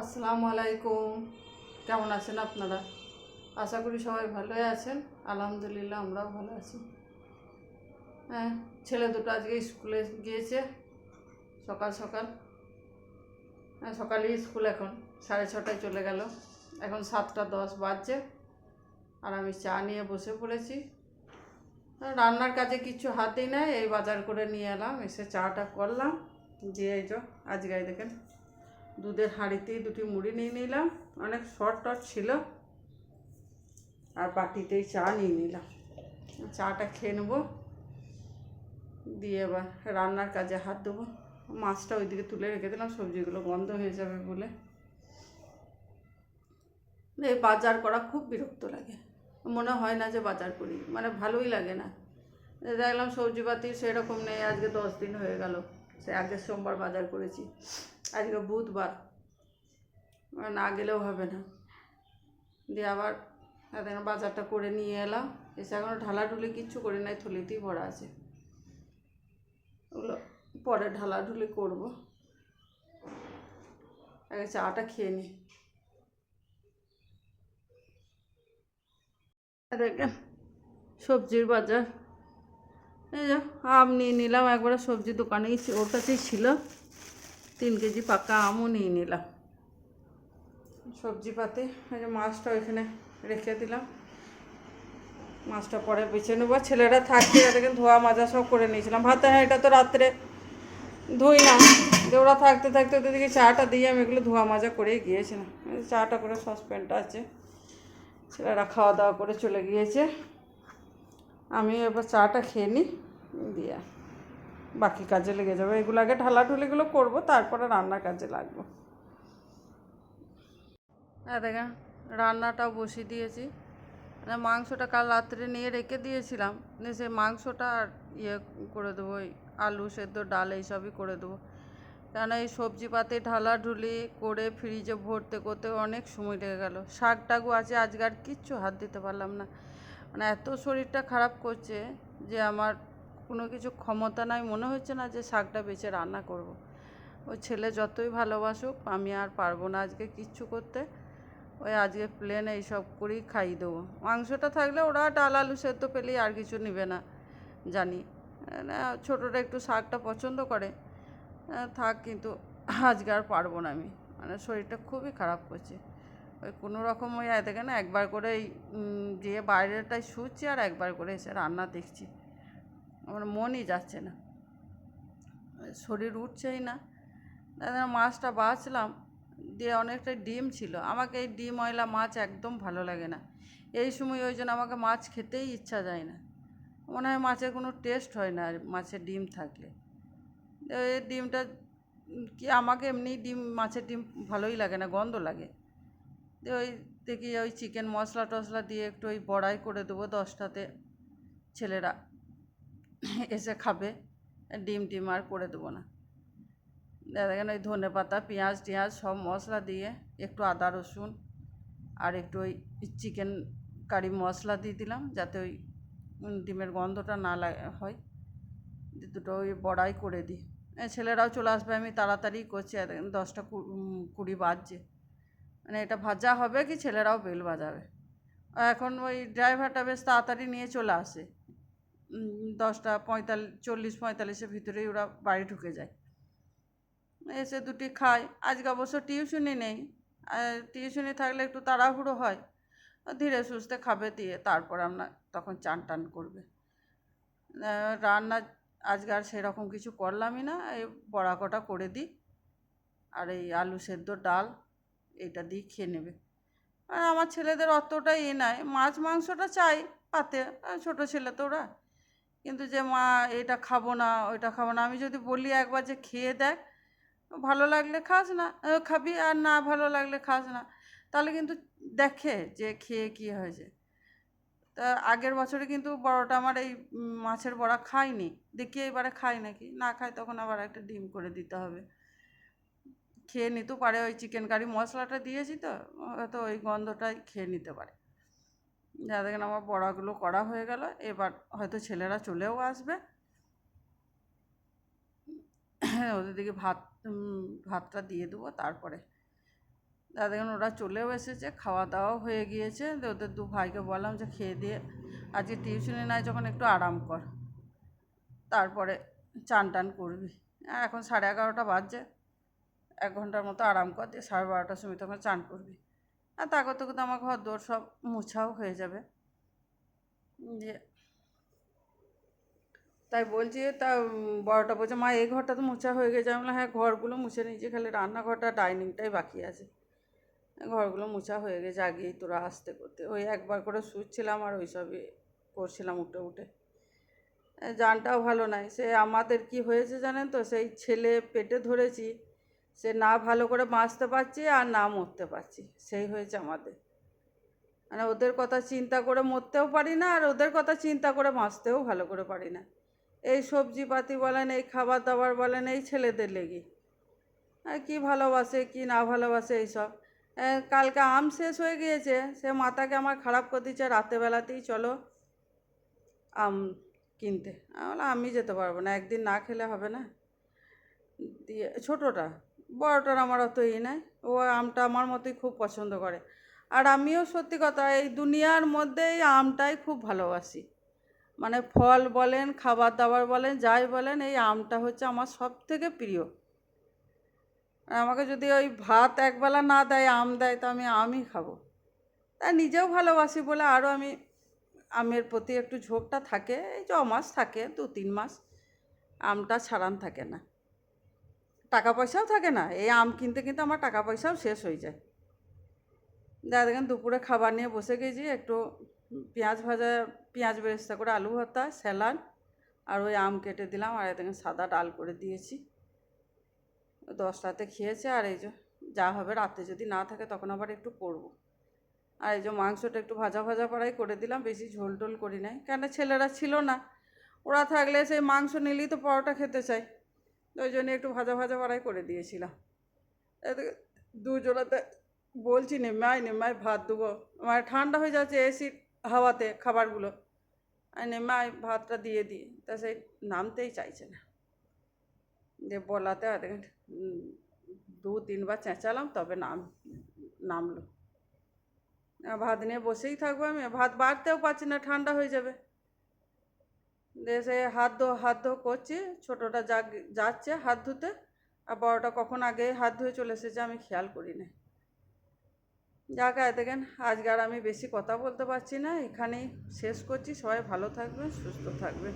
আসসালামু আলাইকুম। কেমন আছেন আপনারা? আশা করি সবাই ভালোই আছেন। আলহামদুলিল্লাহ আমরাও ভালো আছি। হ্যাঁ ছেলে দুটো আজকে স্কুলে গিয়েছে, সকাল সকাল। হ্যাঁ সকালেই স্কুল এখন, সাড়ে ছটায় চলে গেল। এখন সাতটা দশ বাজছে, আর আমি চা নিয়ে বসে পড়েছি। রান্নার কাজে কিছু হাতেই নাই, এই বাজার করে নিয়ে এলাম, এসে চাটা করলাম। দিয়ে এই যো, আজকে দেখেন দুধের হাঁড়িতেই দুটি মুড়ি নিয়ে নিলাম। অনেক শর্ট টট ছিল। আর বাটিতেই চা নিয়ে নিলাম। চাটা খেয়ে নেব। দিয়ে এবার রান্নার কাজে হাত দেবো। মাছটা ওইদিকে তুলে রেখে দিলাম, সবজিগুলো গন্ধ হয়ে যাবে বলে। এই বাজার করা খুব বিরক্ত লাগে। মনে হয় না যে বাজার করি। মানে ভালোই লাগে না। দেখলাম সবজিপাতি সেরকম নেই, আজকে দশ দিন হয়ে গেল। সে আগের সোমবার বাজার করেছি। আজকে বুধবার। না গেলেও হবে না। দিয়ে আবার দেখেন বাজারটা করে নিয়ে এলাম। এসে এখনও ঢালাঢুলি কিচ্ছু করি নাই, থলিতেই ভরা আছে। ওগুলো পরে ঢালাঢুলি করব। আগে চাটা খেয়ে নিই দেখেন সবজির বাজার। আম নিয়ে নিলাম, একবারে সবজি দোকানেই ওর কাছেই ছিল। তিন কেজি পাকা আমও নিয়ে নিলাম। সবজি পাতে, এই যে মাছটা ওইখানে রেখে দিলাম। মাছটা পরে বেছে নেব। ছেলেরা থাকতে দেখেন ধোয়া মাজা সব করে নিয়েছিলাম। ভাতে এটা তো রাত্রে ধুই না যে ওরা থাকতে থাকতে ওদের দিকে চাটা দিয়ে আমি এগুলো ধোয়া মাজা করেই গিয়েছিলাম। চাটা করে সসপ্যানটা আছে। ছেলেরা খাওয়া দাওয়া করে চলে গিয়েছে। আমি এবার চাটা খেয়ে নিই, দিয়ে বাকি কাজে লেগে যাবে। এগুলো আগে ঢালাঢুলিগুলো করব, তারপরে রান্নার কাজে লাগবো। হ্যাঁ দেখেন, রান্নাটাও বসিয়ে দিয়েছি। মানে মাংসটা কাল রাত্রে নিয়ে রেখে দিয়েছিলাম, নিয়ে সেই মাংসটা আর ইয়ে করে দেবো, ওই আলু সেদ্ধ, ডাল এইসবই করে দেবো। কেন এই সবজি পাতে ঢালাঢুলি করে ফ্রিজে ভরতে করতে অনেক সময় লেগে গেল। শাক টাকও আছে আজকে আর কিচ্ছু হাত দিতে পারলাম না। মানে এত শরীরটা খারাপ করছে যে আমার কোনো কিছু ক্ষমতা নাই। মনে হচ্ছে না যে শাকটা বেছে রান্না করব। ওই ছেলে যতই ভালোবাসুক, আমি আর পারব না আজকে কিচ্ছু করতে। ওই আজকে প্লেন এইসব করেই খাইয়ে দেবো। মাংসটা থাকলে ওরা ডাল, আলু সেদ্ধ পেলেই আর কিছু নেবে না, জানি। ছোটোটা একটু শাকটা পছন্দ করে। থাক, কিন্তু আজকে আর পারব না আমি। মানে শরীরটা খুবই খারাপ করছে। ওই কোনো রকম ওই দেখে না, একবার করে গিয়ে বাইরেটায় শুচ্ছি আর একবার করে এসে রান্না দেখছি। আমার মনই যাচ্ছে না। শরীর উঠছেই না। দাদা মাছটা বাছলাম, দিয়ে অনেকটা ডিম ছিল। আমাকে এই ডিম, ময়লা মাছ একদম ভালো লাগে না। এই সময় ওই জন্য আমাকে মাছ খেতেই ইচ্ছা যায় না। মনে হয় মাছের কোনো টেস্ট হয় না মাছের ডিম থাকলে। এই ডিমটা কি আমাকে এমনি ডিম, মাছের ডিম ভালোই লাগে না, গন্ধ লাগে। দিয়ে ওই দেখি ওই চিকেন মশলা টশলা দিয়ে একটু ওই বড়াই করে দেবো দশটাতে ছেলেরা এসে খাবে, ডিম টিম আর করে দেবো না। দেখেন ওই ধনে পাতা, পেঁয়াজ টেঁয়াজ সব মশলা দিয়ে একটু আদা রসুন আর একটু ওই চিকেন কারি মশলা দিয়ে দিলাম যাতে ওই ডিমের গন্ধটা না লাগে হয়। দুটো ওই বড়াই করে দিই। ছেলেরাও চলে আসবে, আমি তাড়াতাড়ি করছি দশটা কুড়ি বাজছে। মানে এটা ভাজা হবে কি ছেলেরাও বেল বাজাবে। এখন ওই ড্রাইভারটা বেশ তাড়াতাড়ি নিয়ে চলে আসে। দশটা পঁয়তাল্লিশ চল্লিশ পঁয়তাল্লিশের ভিতরেই ওরা বাড়ি ঢুকে যায়। এসে দুটি খায়। আজকে অবশ্য টিউশনি নেই। টিউশনি থাকলে একটু তাড়াহুড়ো হয়। ধীরে সুস্থে খাবে দিয়ে তারপর আমরা তখন চান টান করবে। রান্না আজকে আর সেরকম কিছু করলামই না। এই বড়া কটা করে দিই। আর এই আলু সেদ্ধ ডাল এইটা দিয়ে খেয়ে নেবে। আর আমার ছেলেদের অতটা এ নাই। মাছ, মাংসটা চাই পাতে ছোটো ছেলে তো ওরা। কিন্তু যে, মা, এটা খাব না, ওইটা খাব না। আমি যদি বলি একবার যে, খেয়ে দেখ, ভালো লাগলে খাস না খাবি, আর না ভালো লাগলে খাস না। তাহলে কিন্তু দেখে যে, খেয়ে কী হয়েছে। তা আগের বছরে কিন্তু বড়টা আমার এই মাছের বড়া খায়নি। দেখি এবারে খায় নাকি? না খায় তখন আবার একটা ডিম করে দিতে হবে। খেয়ে নিতেও পারে, ওই চিকেন কারি মশলাটা দিয়েছি তো, হয়তো ওই গন্ধটাই খেয়ে নিতে পারে। যা দেখেন আমার বড়াগুলো করা হয়ে গেল, এবার হয়তো ছেলেরা চলেও আসবে। ওদের দিকে ভাত ভাতটা দিয়ে দেবো তারপরে। তা দেখুন ওরা চলেও এসেছে, খাওয়া দাওয়াও হয়ে গিয়েছে। ওদের দু ভাইকে বললাম যে খেয়ে দিয়ে, আজকে টিউশনে নাই যখন একটু আরাম কর, তারপরে চান টান করবি। এখন সাড়ে এগারোটা বাজছে এক ঘণ্টার মতো আরাম কর, দিয়ে সাড়ে বারোটার সময় তখন চান করবি। আর তা করতে করতে আমার ঘর দোর সব মোছাও হয়ে যাবে। যে তাই বলছি তা বড়টা বলছে, মা, এই ঘরটা তো মোছা হয়ে গেছে। আমি হ্যাঁ ঘরগুলো মুছে নিয়েছি, খালি রান্নাঘরটা, ডাইনিংটাই বাকি আছে। ঘরগুলো মোছা হয়ে গেছে, আগেই তোরা আসতে করতে। ওই একবার করে শুচ্ছিলাম আর ওই সবই করছিলাম উঠে উঠে। জানটাও ভালো নাই। সে আমাদের কি হয়েছে জানেন তো? সেই ছেলে পেটে ধরেছি সে না ভালো করে বাঁচতে পারছি আর না মরতে পারছি। সেই হয়েছে আমাদের। মানে ওদের কথা চিন্তা করে মরতেও পারি না আর ওদের কথা চিন্তা করে বাঁচতেও ভালো করে পারি না। এই সবজিপাতি বলেন, এই খাবার দাবার বলেন, এই ছেলেদের লেগে। কী ভালোবাসে, কি না ভালোবাসে এইসব। কালকে আম শেষ হয়ে গিয়েছে, সে মাথাকে আমার খারাপ করে দিচ্ছে রাতেবেলাতেই চলো আম কিনতে। আমি যেতে পারব না, একদিন না খেলে হবে না। দিয়ে, ছোটোটা বড়টার আমার অত ই নাই। ও আমটা আমার মতোই খুব পছন্দ করে। আর আমিও সত্যি কথা, এই দুনিয়ার মধ্যে এই আমটাই খুব ভালোবাসি। মানে ফল বলেন খাবার দাবার বলেন, যাই বলেন, এই আমটা হচ্ছে আমার সব থেকে প্রিয়। আর আমাকে যদি ওই ভাত একবেলা না দেয়, আম দেয়, তো আমি আমই খাব। তাই নিজেও ভালোবাসি বলে আরও আমি আমের প্রতি একটু ঝোঁকটা থাকে। এই ছ মাস থাকে দু তিন মাস, আমটা ছাড়ান থাকে না। টাকা পয়সাও থাকে না। এই আম কিনতে কিনতে আমার টাকা পয়সাও শেষ হয়ে যায়। যা দেখেন দুপুরে খাবার নিয়ে বসে গেছি, একটু পেঁয়াজ ভাজা, পেঁয়াজ বেরেস্তা করে আলু ভর্তা, স্যালাড আর ওই আম কেটে দিলাম আর দেখেন সাদা ডাল করে দিয়েছি। দশটাতে খেয়েছে আর এই যে যা হবে রাতে যদি না থাকে তখন আবার একটু করব। আর এই যে মাংসটা একটু ভাজা ভাজা পাড়াই করে দিলাম, বেশি ঝোল টোল করি নাই। কেন ছেলেরা ছিল না, ওরা থাকলে সেই মাংস নিলেই তো পরোটা খেতে চাই তো ওই জন্য একটু ভাজা ভাজা পাড়াই করে দিয়েছিলাম। দুজোড়াতে বলছি, নেমাই নেমাই, ভাত দেবো। মানে ঠান্ডা হয়ে যাচ্ছে এসির হাওয়াতে খাবারগুলো। আর নেমাই, ভাতটা দিয়ে দিই তা সেই নামতেই চাইছে না। যে বলাতে আর দু, তিনবার চেঁচালাম, তবে নাম, নামলো। ভাত নিয়ে বসেই থাকব আমি। ভাত বাড়তেও পারছি না, ঠান্ডা হয়ে যাবে। সে হাত ধো হাত ধো করছি, ছোটোটা যা যাচ্ছে হাত ধুতে, আর বড়টা কখন আগে হাত ধুয়ে চলে এসেছে আমি খেয়াল করি না। যাক গায়ে দেখেন, আজকে আর আমি বেশি কথা বলতে পারছি না, এখানেই শেষ করছি, সবাই ভালো থাকবে সুস্থ থাকবেন।